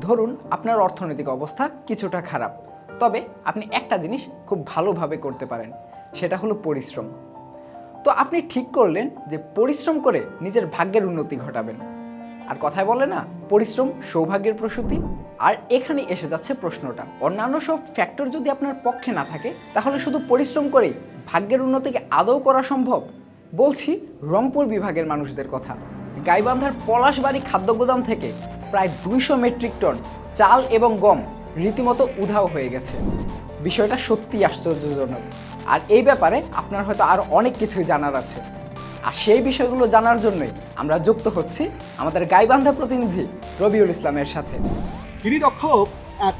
ধরুন আপনার অর্থনৈতিক অবস্থা কিছুটা খারাপ, তবে আপনি একটা জিনিস খুব ভালোভাবে করতে পারেন, সেটা হলো পরিশ্রম। তো আপনি ঠিক করলেন যে পরিশ্রম করে নিজের ভাগ্যের উন্নতি ঘটাবেন। আর কথায় বলে না, পরিশ্রম সৌভাগ্যের প্রসূতি। আর এখানে এসে যাচ্ছে প্রশ্নটা, অন্যান্য সব ফ্যাক্টর যদি আপনার পক্ষে না থাকে, তাহলে শুধু পরিশ্রম করেই ভাগ্যের উন্নতিকে আদৌ করা সম্ভব? বলছি রংপুর বিভাগের মানুষদের কথা। গাইবান্ধার পলাশবাড়ি খাদ্য গোদাম থেকে প্রায় দুইশো মেট্রিক টন চাল এবং গম রীতিমতো উধাও হয়ে গেছে। বিষয়টা সত্যিই আশ্চর্যজনক। আর এই ব্যাপারে আপনার হয়তো আরও অনেক কিছুই জানার আছে। আর সেই বিষয়গুলো জানার জন্যই আমরা যুক্ত হচ্ছি আমাদের গাইবান্ধা প্রতিনিধি রবিউল ইসলামের সাথে। যিনি রক্ষক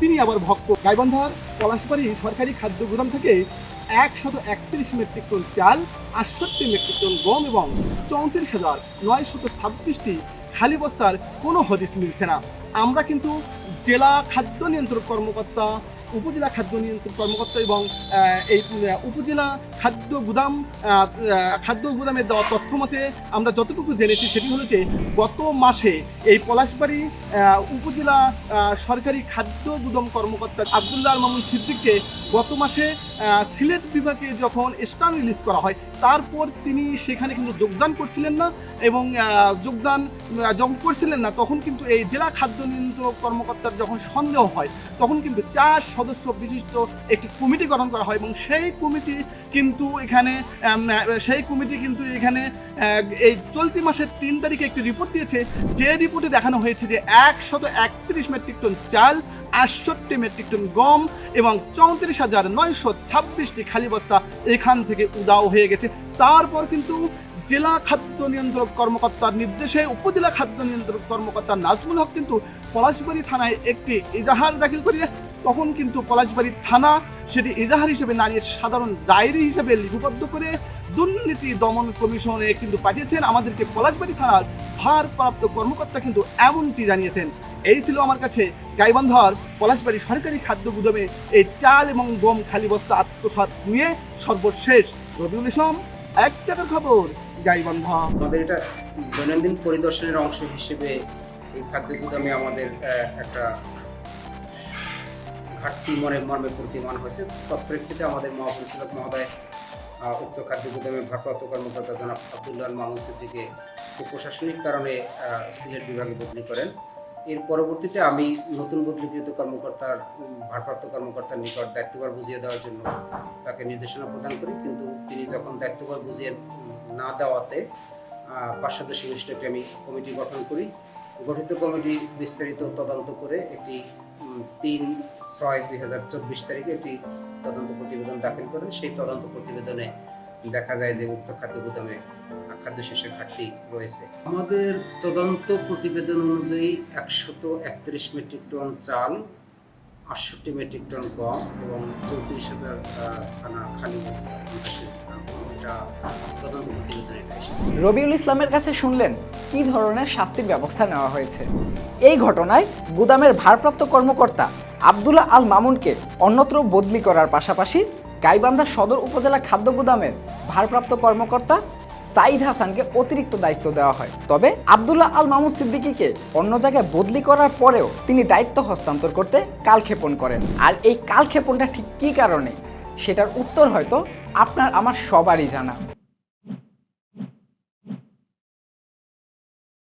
তিনি আবার ভক্ত। গাইবান্ধার পলাশবাড়ি সরকারি খাদ্য গুদাম থেকে একশত একত্রিশ মেট্রিক টন চাল, আটষট্টি মেট্রিক টন গম এবং চৌত্রিশ হাজার নয়শত ছাব্বিশটি খালি বস্তার কোনো হদিস মিলছে না। আমরা কিন্তু জেলা খাদ্য নিয়ন্ত্রক কর্মকর্তা, উপজেলা খাদ্য নিয়ন্ত্রক কর্মকর্তা এবং এই উপজেলা খাদ্য গুদাম খাদ্য গুদামের দেওয়া তথ্য মতে আমরা যতটুকু জেনেছি সেটি হলো যে গত মাসে এই পলাশবাড়ি উপজেলা সরকারি খাদ্য গুদাম কর্মকর্তা আবদুল্লাহ মামুন সিদ্দিককে গত মাসে সিলেট বিভাগে যখন স্টান রিলিজ করা হয়, তারপর তিনি সেখানে কিন্তু যোগদান করছিলেন না এবং যোগদান যখন করছিলেন না, তখন কিন্তু এই জেলা খাদ্য নিয়ন্ত্রক কর্মকর্তার যখন সন্দেহ হয়, তখন কিন্তু চার সদস্য বিশিষ্ট একটি কমিটি গঠন করা হয় এবং সেই কমিটি কিন্তু এখানে সেই কমিটি কিন্তু এখানে এই চলতি মাসের তিন তারিখে একটি রিপোর্ট দিয়েছে। যে রিপোর্টে দেখানো হয়েছে যে একশত একত্রিশ মেট্রিক টন চাল, আটষট্টি মেট্রিক টন গম এবং চৌত্রিশ হাজার নয়শো ছাব্বিশটি খালি বস্তা এখান থেকে উদাও হয়ে গেছে। তারপর কিন্তু জেলা খাদ্য নিয়ন্ত্রক কর্মকর্তার নির্দেশে উপজেলা খাদ্য নিয়ন্ত্রক কর্মকর্তা নাজমুল হক কিন্তু পলাশবাড়ি থানায় একটি এজাহার দাখিল করিয়ে, তখন কিন্তু পলাশবাড়ি থানা সেটি এজাহার হিসেবে নারীর সাধারণ ডায়েরি হিসেবে লিপিবদ্ধ করে দুর্নীতি দমন কমিশনে কিন্তু পাঠিয়েছেন। আমাদেরকে পলাশবাড়ি থানার ভারপ্রাপ্ত কর্মকর্তা কিন্তু এমনটি জানিয়েছেন। এই ছিল আমার কাছে গাইবান্ধার, পলাশবাড়ি সরকারি খাদ্য গুদামে এই চাল এবং গম খালি বস্তা আত্মসাৎ নিয়ে সর্বশেষ রবিউল ইসলাম, এক টাকার খবর গাইবান্ধা আমাদের এটা দৈনন্দিন পরিদর্শনের অংশ হিসেবে এই খাদ্য গুদামে আমাদের একটা ঘাটতি মনে, মর্মে প্রতিমান হয়েছে। তৎপ্রেক্ষিতে আমাদের মহাপরিচালক মহোদয় উক্ত খাদ্য গুদামের ভারপ্রাপ্ত কর্মকর্তা জনাব আবদুল্লাহ মাহমুদ সিদ্দিকে প্রশাসনিক কারণে সিলেট বিভাগে বদলি করেন। এর পরবর্তীতে আমি নতুন বদলিকৃত কর্মকর্তার ভারপ্রাপ্ত কর্মকর্তার নিকট দায়িত্বভার বুঝিয়ে দেওয়ার জন্য তাকে নির্দেশনা প্রদান করি। কিন্তু তিনি যখন দায়িত্বভার বুঝিয়ে না দেওয়াতে পাঁচ সদস্য আমি কমিটি গঠন করি। গঠিত কমিটি বিস্তারিত তদন্ত করে একটি তিন ছয় দুই হাজার চব্বিশ তারিখে একটি তদন্ত প্রতিবেদন দাখিল করেন। সেই তদন্ত প্রতিবেদনে দেখা যায় যে উক্ত খাদ্য গুদামে খাদ্য শস্যের ঘাটতি রয়েছে। আমাদের তদন্ত প্রতিবেদন অনুযায়ী একশত একত্রিশ মেট্রিক টন চাল আটষট্টি মেট্রিক টন গম এবং চৌত্রিশ হাজার খানা খালি বস্তা রবিউল ইসলামের কাছে শুনলেন কি ধরনের শাস্তির ব্যবস্থা নেওয়া হয়েছে? এই ঘটনায় গুদামের ভারপ্রাপ্ত কর্মকর্তা আবদুল্লাহ আল মামুনকে অন্যত্র বদলি করার পাশাপাশি গাইবান্ধা সদর উপজেলা খাদ্য গুদামের ভারপ্রাপ্ত কর্মকর্তা সাইদ হাসানকে অতিরিক্ত দায়িত্ব দেওয়া হয়। তবে আবদুল্লাহ আল মামুদ সিদ্দিকিকে অন্য জায়গায় বদলি করার পরেও তিনি দায়িত্ব হস্তান্তর করতে কালক্ষেপণ করেন। আর এই কালক্ষেপণটা ঠিক কী কারণে? সেটার উত্তর হয়তো আপনার আমার সবারই জানা।